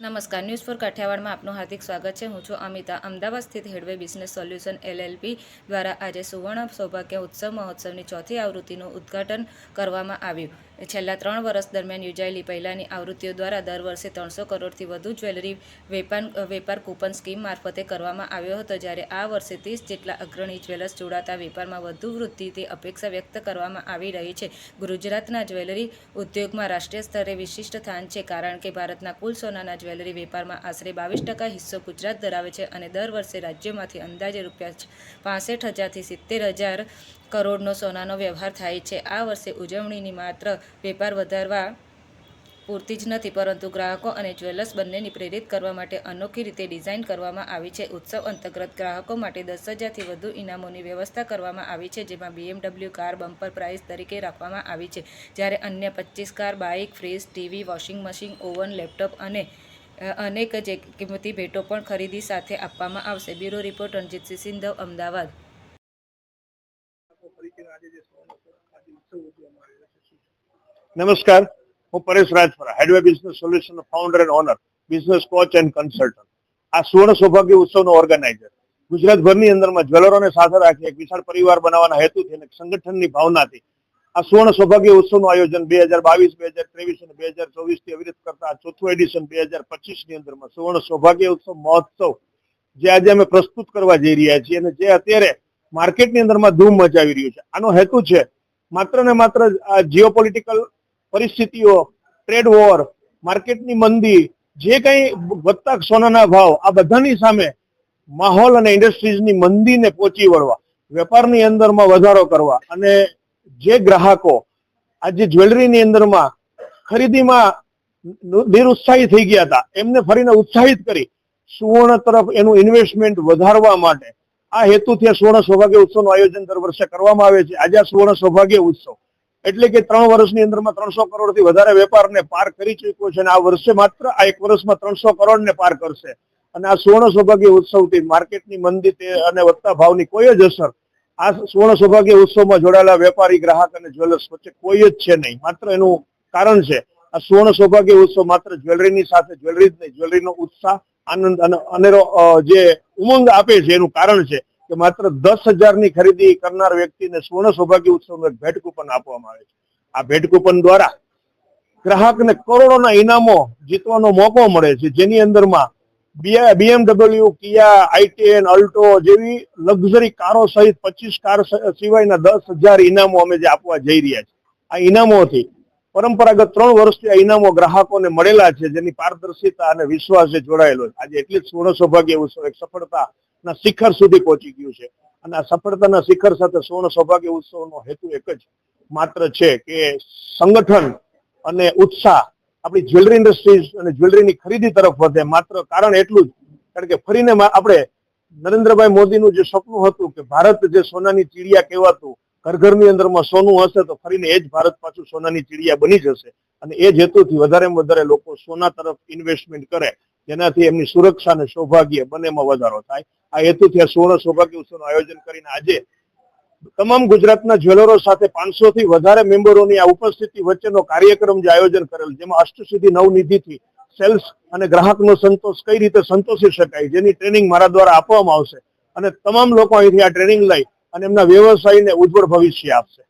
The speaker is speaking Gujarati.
નમસ્કાર. ન્યૂઝ ફોર કાઠિયાવાડમાં આપનું હાર્દિક સ્વાગત છે. હું છું અમિતા. અમદાવાદ સ્થિત હેડવે બિઝનેસ સોલ્યુશન એલએલપી દ્વારા આજે સુવર્ણ સૌભાગ્ય ઉત્સવ મહોત્સવની ચોથી આવૃત્તિનું ઉદ્ઘાટન કરવામાં આવ્યું. છેલ્લા ત્રણ વર્ષ દરમિયાન યોજાયેલી પહેલાંની આવૃત્તિઓ દ્વારા દર વર્ષે ત્રણસો કરોડથી વધુ જ્વેલરી, વેપાર વેપાર કૂપન સ્કીમ મારફતે કરવામાં આવ્યો હતો. જ્યારે આ વર્ષે ત્રીસ જેટલા અગ્રણી જ્વેલર્સ જોડાતા વેપારમાં વધુ વૃદ્ધિથી અપેક્ષા વ્યક્ત કરવામાં આવી રહી છે. ગુજરાતના જ્વેલરી ઉદ્યોગમાં રાષ્ટ્રીય સ્તરે વિશિષ્ટ સ્થાન છે, કારણ કે ભારતના કુલ સોનાના જ્વેલરી વેપારમાં આશરે બાવીસ ટકા હિસ્સો ગુજરાત ધરાવે છે અને દર વર્ષે રાજ્યમાંથી અંદાજે રૂપિયા પાસઠ હજારથી સિત્તેર હજાર કરોડનો સોનાનો વ્યવહાર થાય છે. આ વર્ષે ઉજવણીની માત્ર વેપાર વધારવા પૂરતી જ નથી, પરંતુ ગ્રાહકો અને જ્વેલર્સ બંનેને પ્રેરિત કરવા માટે અનોખી રીતે ડિઝાઇન કરવામાં આવી છે. ઉત્સવ અંતર્ગત ગ્રાહકો માટે દસ હજારથી વધુ ઇનામોની વ્યવસ્થા કરવામાં આવી છે, જેમાં બીએમડબલ્યુ કાર બમ્પર પ્રાઇઝ તરીકે રાખવામાં આવી છે. જ્યારે અન્ય પચીસ car bike, fridge, TV, washing machine, oven, laptop અને અનેક જે કિંમતી ભેટો પણ ખરીદી સાથે આપવામાં આવશે. Bureau report Ranjitsinh Sindhav, Ahmedabad. નમસ્કાર. હું Paresh Rajpara headway business solution founder and owner business coach and consultant આ સુવર્ણ સૌભાગ્ય ઉત્સવનો ઓર્ગેનાઇઝર ગુજરાતભરની અંદરમાં જ્વેલરોને સાથે રાખી એક વિશાળ પરિવાર બનાવવાના હેતુથી અને સંગઠનની ભાવનાથી આ સુવર્ણ સૌભાગ્ય ઉત્સવનું આયોજન બે હજાર બાવીસ, બે હજાર ત્રેવીસ અને બે હજાર ચોવીસથી અવિરત કરતા ચોથું એડિશન બે હજાર પચીસની અંદરમાં સુવર્ણ સૌભાગ્ય ઉત્સવ મહોત્સવ જે આજે અમે પ્રસ્તુત કરવા જઈ રહ્યા છીએ અને જે અત્યારે માર્કેટની અંદરમાં ધૂમ મચાવી રહ્યું છે. આનો હેતુ છે માત્ર ને માત્ર આ જીઓપોલિટિકલ પરિસ્થિતિઓ ટ્રેડ વોર માર્કેટની મંદી, જે કંઈ વધતા સોનાના ભાવ, આ બધાની સામે માહોલ અને ઇન્ડસ્ટ્રીઝની મંદીને પહોંચી વળવા, વેપારની અંદરમાં વધારો કરવા અને જે ગ્રાહકો આજે જ્વેલરીની અંદરમાં ખરીદીમાં નિરુત્સાહી થઈ ગયા હતા, એમને ફરીને ઉત્સાહિત કરી સુવર્ણ તરફ એનું ઇન્વેસ્ટમેન્ટ વધારવા માટે. આ હેતુથી આ સુવર્ણ સૌભાગ્ય ઉત્સવનું આયોજન દર વર્ષે કરવામાં આવે છે. આજે આ સુવર્ણ સૌભાગ્ય ઉત્સવ એટલે કે ત્રણ વર્ષની અંદરમાં ત્રણસો કરોડથી વધારે વેપારને પાર કરી ચૂક્યો છે અને આ વર્ષે માત્ર આ એક વર્ષમાં ત્રણસો કરોડને પાર કરશે. અને આ સુવર્ણ સૌભાગ્ય ઉત્સવથી માર્કેટની મંદી અને વધતા ભાવની કોઈ જ અસર આ સુવર્ણ સૌભાગ્ય ઉત્સવમાં જોડાયેલા વેપારી, ગ્રાહક અને જ્વેલર્સ વચ્ચે કોઈ જ છે નહીં. માત્ર એનું કારણ છે, આ સુવર્ણ સૌભાગ્ય ઉત્સવ માત્ર જ્વેલરીની સાથે, જ્વેલરી જ નહીં, જ્વેલરીનો ઉત્સાહ, આનંદ અને અનેરો જે ઉમંગ આપે છે, એનું કારણ છે કે માત્ર દસ હજારની ખરીદી કરનાર વ્યક્તિને સુવર્ણ સૌભાગ્ય ઉત્સવનું એક ભેટ કૂપન આપવામાં આવે છે. આ ભેટ કૂપન દ્વારા ગ્રાહકને કરોડોના ઇનામો જીતવાનો મોકો મળે છે. જેની અંદરમાં BMW Kia i ten Alto જેવી લક્ઝરી કારો સહિત પચીસ કાર સિવાયના દસ હજાર ઇનામો અમે જે આપવા જઈ રહ્યા છીએ. આ ઇનામોથી પરંપરાગત ત્રણ વર્ષથી આ ઇનામો ગ્રાહકોને મળેલા છે, જેની પારદર્શિતા અને વિશ્વાસ જોડાયેલો છે. આજે એટલી જ સુવર્ણ સૌભાગ્ય ઉત્સવ એક સફળતાના શિખર સુધી પહોંચી ગયું છે. અને આ સફળતાના શિખર સાથે સુવર્ણ સૌભાગ્ય ઉત્સવનો હેતુ એક જ માત્ર છે કે સંગઠન અને ઉત્સાહ આપણી જ્વેલરી ઇન્ડસ્ટ્રીઝ અને જ્વેલરીની ખરીદી તરફ વધે. માત્ર કારણ એટલું જ, કારણ કે ફરીને આપણે નરેન્દ્રભાઈ મોદીનું જે સપનું હતું કે ભારત જે સોનાની ચીડિયા કહેવાતું ઘર ઘરની અંદરમાં સોનું હશે તો ફરીને એ જ ભારત પાછું સોનાની ચીડિયા બની જશે. અને એ જ હેતુથી વધારેમાં વધારે લોકો સોના તરફ ઇન્વેસ્ટમેન્ટ કરે, જેનાથી એમની સુરક્ષા અને સૌભાગ્ય બંનેમાં વધારો થાય. આ હેતુથી આ સુવર્ણ સૌભાગ્ય ઉત્સવનું આયોજન કરીને આજે તમામ ગુજરાતના જ્વેલરો સાથે પાંચસો થી વધારે મેમ્બરોની આ ઉપસ્થિતિ વચ્ચેનો કાર્યક્રમ જે આયોજન કરેલ, જેમાં અષ્ટસિદ્ધિ નવનિધિથી સેલ્સ અને ગ્રાહકનો સંતોષ કઈ રીતે સંતોષી શકાય, જેની ટ્રેનિંગ મારા દ્વારા આપવામાં આવશે. અને તમામ લોકો અહીંથી આ ટ્રેનિંગ લઈ અને એમના વ્યવસાયને ઉજ્જવળ ભવિષ્ય આપશે.